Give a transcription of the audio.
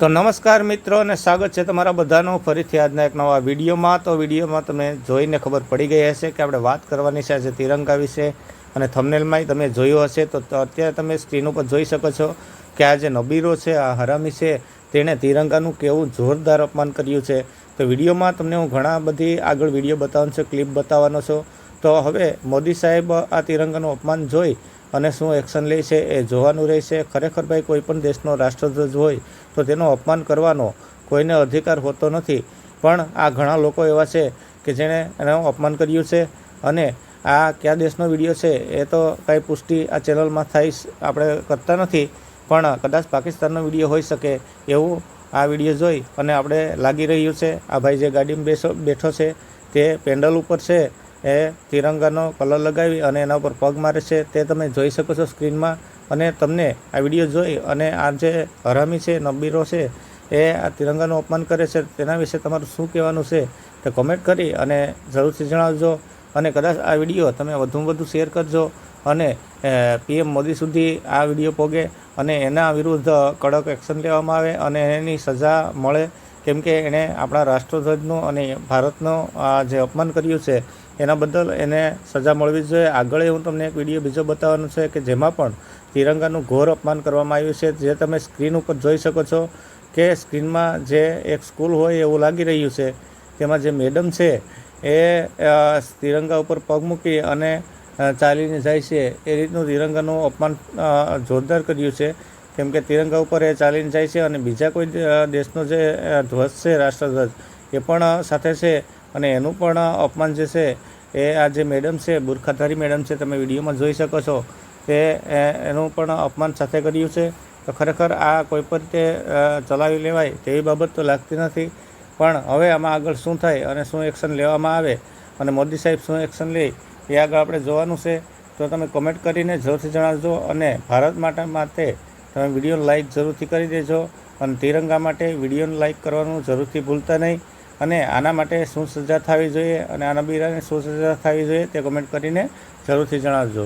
તો નમસ્કાર મિત્રો અને સ્વાગત છે તમારા બધાનો ફરીથી આજના એક નવા વિડીયોમાં. તો વિડીયોમાં તમે જોઈને ખબર પડી ગઈ હશે કે આપણે વાત કરવાની છે આજે તિરંગા વિશે અને થંબનેલમાંય તમે જોયું હશે. તો, અત્યારે તમે સ્ક્રીન ઉપર જોઈ શકો છો કે આ જે નબીરો છે, આ હરામી છે, તેણે તિરંગાનું કેવું જોરદાર અપમાન કર્યું છે. તો વિડીયોમાં તમને હું ઘણા બધી આગળ વીડિયો બતાવવાનો છું, ક્લિપ બતાવવાનો છું. તો હવે મોદી સાહેબ આ તિરંગાનું અપમાન જોઈ અને શું એક્શન લે છે એ જોવાનું રહેશે. ખરેખર ભાઈ કોઈપણ દેશનો રાષ્ટ્રધ્વજ હોય તો તેનો અપમાન કરવાનો કોઈને અધિકાર હોતો નથી. પણ આ ઘણા લોકો એવા છે કે જેણે એનું અપમાન કર્યું છે અને આ કયા દેશનો વીડિયો છે એ તો કાંઈ પુષ્ટિ આ ચેનલમાં થાય આપણે કરતા નથી. પણ કદાચ પાકિસ્તાનનો વીડિયો હોઈ શકે એવું આ વીડિયો જોઈ અને આપણે લાગી રહ્યું છે. આ ભાઈ જે ગાડીમાં બેસો, બેઠો છે તે પેન્ડલ ઉપર છે. એ તિરંગાનો કલર લગાવી અને એના ઉપર પગ મારે છે, તે તમે જોઈ શકો છો સ્ક્રીનમાં. અને તમને આ વીડિયો જોઈ અને આ જે હરામી છે નબીરો છે, એ આ તિરંગાનું અપમાન કરે છે, તેના વિશે તમારું શું કહેવાનું છે, તે કોમેન્ટ કરી અને જરૂરથી જણાવજો. અને કદાચ આ વીડિયો તમે વધુમાં વધુ શેર કરજો અને પીએમ મોદી સુધી આ વીડિયો પોગે અને એના વિરુદ્ધ કડક એક્શન લેવામાં આવે અને એની સજા મળે. કેમ કે એણે આપણા રાષ્ટ્રધ્વજનું અને ભારતનું આ જે અપમાન કર્યું છે, એના બદલ એને સજા મળવી જોઈએ. આગળ હું તમને એક વીડિયો બીજો બતાવવાનો છે કે જેમાં પણ તિરંગાનું ઘોર અપમાન કરવામાં આવ્યું છે. જે તમે સ્ક્રીન ઉપર જોઈ શકો છો કે સ્ક્રીનમાં જે એક સ્કૂલ હોય એવું લાગી રહ્યું છે, તેમાં જે મેડમ છે એ તિરંગા ઉપર પગ મૂકી અને ચાલીને જાય છે. એ રીતનું તિરંગાનું અપમાન જોરદાર કર્યું છે. કેમ કે તિરંગા ઉપર એ ચાલીને જાય છે અને બીજા કોઈ દેશનો જે ધ્વજ છે, રાષ્ટ્રધ્વજ, એ પણ સાથે છે અને એનું પણ અપમાન જે છે, એ આ જે મેડમ છે, બુરખાધારી મેડમ છે, તમે વિડીયોમાં જોઈ શકો છો, તે એનું પણ અપમાન સાથે કર્યું છે. તો ખરેખર આ કોઈ પણ રીતે ચલાવી લેવાય તેવી બાબત તો લાગતી નથી. પણ હવે આમાં આગળ શું થાય અને શું એક્શન લેવામાં આવે અને મોદી સાહેબ શું એક્શન લે, એ આગળ આપણે જોવાનું છે. તો તમે કમેન્ટ કરીને જરૂરથી જણાવજો અને ભારત માટે માટે તમે વિડીયોને લાઇક જરૂરથી કરી દેજો અને તિરંગા માટે વિડીયોને લાઇક કરવાનું જરૂરથી ભૂલતા નહીં. અને આના માટે શું સજા થવી જોઈએ અને આના બીરાને શું સજા થવી જોઈએ તે કમેન્ટ કરીને જરૂરથી જણાવજો.